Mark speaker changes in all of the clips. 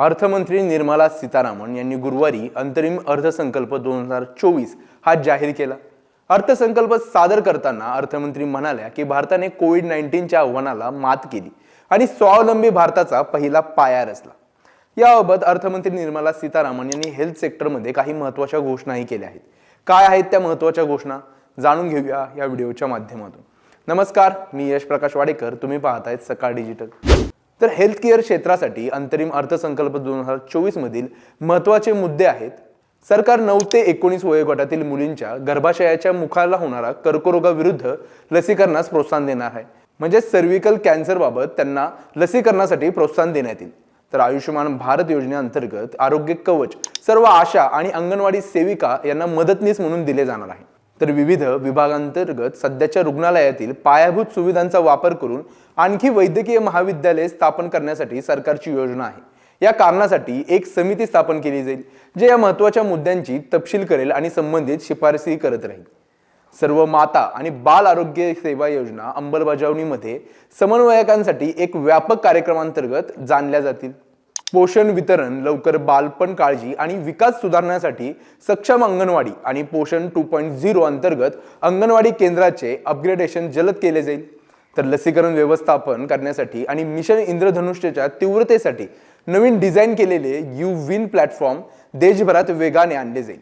Speaker 1: अर्थमंत्री निर्मला सीतारामन यांनी गुरुवारी अंतरिम अर्थसंकल्प दोन हजार चोवीस हा जाहीर केला. अर्थसंकल्प सादर करताना अर्थमंत्री म्हणाल्या की भारताने कोविड नाईन्टीनच्या आव्हानाला मात केली आणि स्वावलंबी भारताचा पहिला पाया रचला. याबाबत अर्थमंत्री निर्मला सीतारामन यांनी हेल्थ सेक्टरमध्ये काही महत्त्वाच्या घोषणाही केल्या आहेत. काय आहेत त्या महत्त्वाच्या घोषणा? जाणून घेऊया या व्हिडिओच्या माध्यमातून. नमस्कार मी यश प्रकाश वाडेकर. तुम्ही पाहतायत सकाळ डिजिटल. तर हेल्थ केअर क्षेत्रासाठी अंतरिम अर्थसंकल्प दोन हजार चोवीसमधील महत्त्वाचे मुद्दे आहेत. सरकार नऊ ते एकोणीस वयोगटातील मुलींच्या गर्भाशयाच्या मुखाला होणारा कर्करोगाविरुद्ध लसीकरणास प्रोत्साहन देणार आहे. म्हणजे सर्व्हिकल कॅन्सरबाबत त्यांना लसीकरणासाठी प्रोत्साहन देण्यात येईल. तर आयुष्यमान भारत योजनेअंतर्गत आरोग्य कवच सर्व आशा आणि अंगणवाडी सेविका यांना मदतनीस म्हणून दिले जाणार आहे. तर विविध विभागांतर्गत सध्याच्या रुग्णालयातील पायाभूत सुविधांचा वापर करून आणखी वैद्यकीय महाविद्यालय स्थापन करण्यासाठी सरकारची योजना आहे. या कारणासाठी एक समिती स्थापन केली जाईल जे या महत्त्वाच्या मुद्द्यांची तपशील करेल आणि संबंधित शिफारसी करत राहील. सर्व माता आणि बाल आरोग्य सेवा योजना अंमलबजावणीमध्ये समन्वयकांसाठी एक व्यापक कार्यक्रमांतर्गत जाणल्या जातील. पोषण वितरण लवकर बालपण काळजी आणि विकास सुधारण्यासाठी सक्षम अंगणवाडी आणि पोषण टू पॉईंट झिरो अंतर्गत अंगणवाडी केंद्राचे अपग्रेडेशन जलद केले जाईल. तर लसीकरण व्यवस्थापन करण्यासाठी आणि मिशन इंद्रधनुष्यच्या तीव्रतेसाठी नवीन डिझाईन केलेले यू विन प्लॅटफॉर्म देशभरात वेगाने आणले जाईल.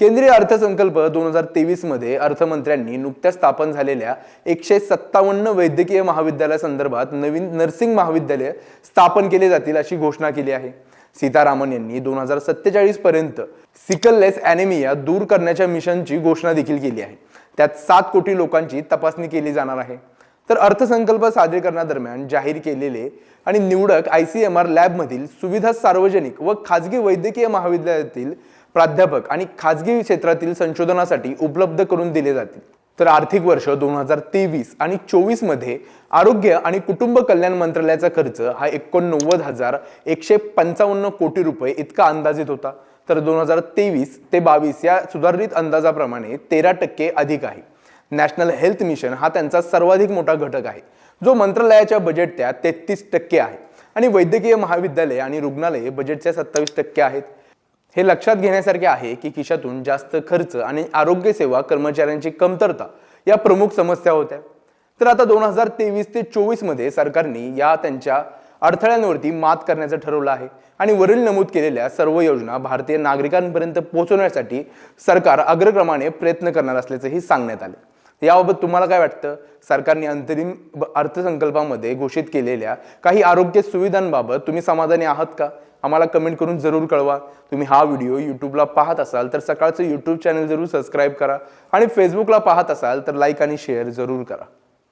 Speaker 1: केंद्रीय अर्थसंकल्प दोन हजार तेवीसमध्ये अर्थमंत्र्यांनी नुकत्याच स्थापन झालेल्या एकशे सत्तावन्न वैद्यकीय महाविद्यालयासंदर्भात नवीन नर्सिंग महाविद्यालय स्थापन केले जातील अशी घोषणा केली आहे. सीतारामन यांनी दोन हजार सत्तेचाळीस पर्यंत सिकललेस अॅनेमिया दूर करण्याच्या मिशनची घोषणा देखील केली आहे. त्यात सात कोटी लोकांची तपासणी केली जाणार आहे. तर अर्थसंकल्प सादरीकरणादरम्यान जाहीर केलेले आणि निवडक आय सी एम आर लॅबमधील सुविधा सार्वजनिक व खाजगी वैद्यकीय महाविद्यालयातील प्राध्यापक आणि खाजगी क्षेत्रातील संशोधनासाठी उपलब्ध करून दिले जातील. तर आर्थिक वर्ष दोन हजार तेवीस आणि चोवीसमध्ये आरोग्य आणि कुटुंब कल्याण मंत्रालयाचा खर्च हा एकोणनव्वद हजार एकशे पंचावन्न कोटी रुपये इतका अंदाजित होता. तर दोन हजार तेवीस ते बावीस या सुधारित अंदाजाप्रमाणे तेरा टक्के अधिक आहे. नॅशनल हेल्थ मिशन हा त्यांचा सर्वाधिक मोठा घटक आहे. जो मंत्रालयाच्या बजेटच्या तेहतीस टक्के आहे. आणि वैद्यकीय महाविद्यालय आणि रुग्णालय बजेटच्या सत्तावीस टक्के आहेत. हे लक्षात घेण्यासारखे आहे की खिशातून जास्त खर्च आणि आरोग्य सेवा कर्मचाऱ्यांची कमतरता या प्रमुख समस्या होत्या. तर आता दोन हजार तेवीस ते चोवीसमध्ये सरकारने या त्यांच्या अडथळ्यांवरती मात करण्याचं ठरवलं आहे आणि वरील नमूद केलेल्या सर्व योजना भारतीय नागरिकांपर्यंत पोहोचवण्यासाठी सरकार अग्रक्रमाने प्रयत्न करणार असल्याचंही सांगण्यात आले. याबाबत तुम्हाला काय वाटतं? सरकारने अंतरिम अर्थसंकल्पामध्ये घोषित केलेल्या काही आरोग्य सुविधांबाबत तुम्ही समाधानी आहात का? आम्हाला कमेंट करून जरूर कळवा. तुम्ही हा व्हिडिओ यूट्यूबला पाहत असाल तर सकाळचं यूट्यूब चॅनल जरूर सबस्क्राईब करा आणि फेसबुकला पाहत असाल तर लाईक आणि शेअर जरूर करा.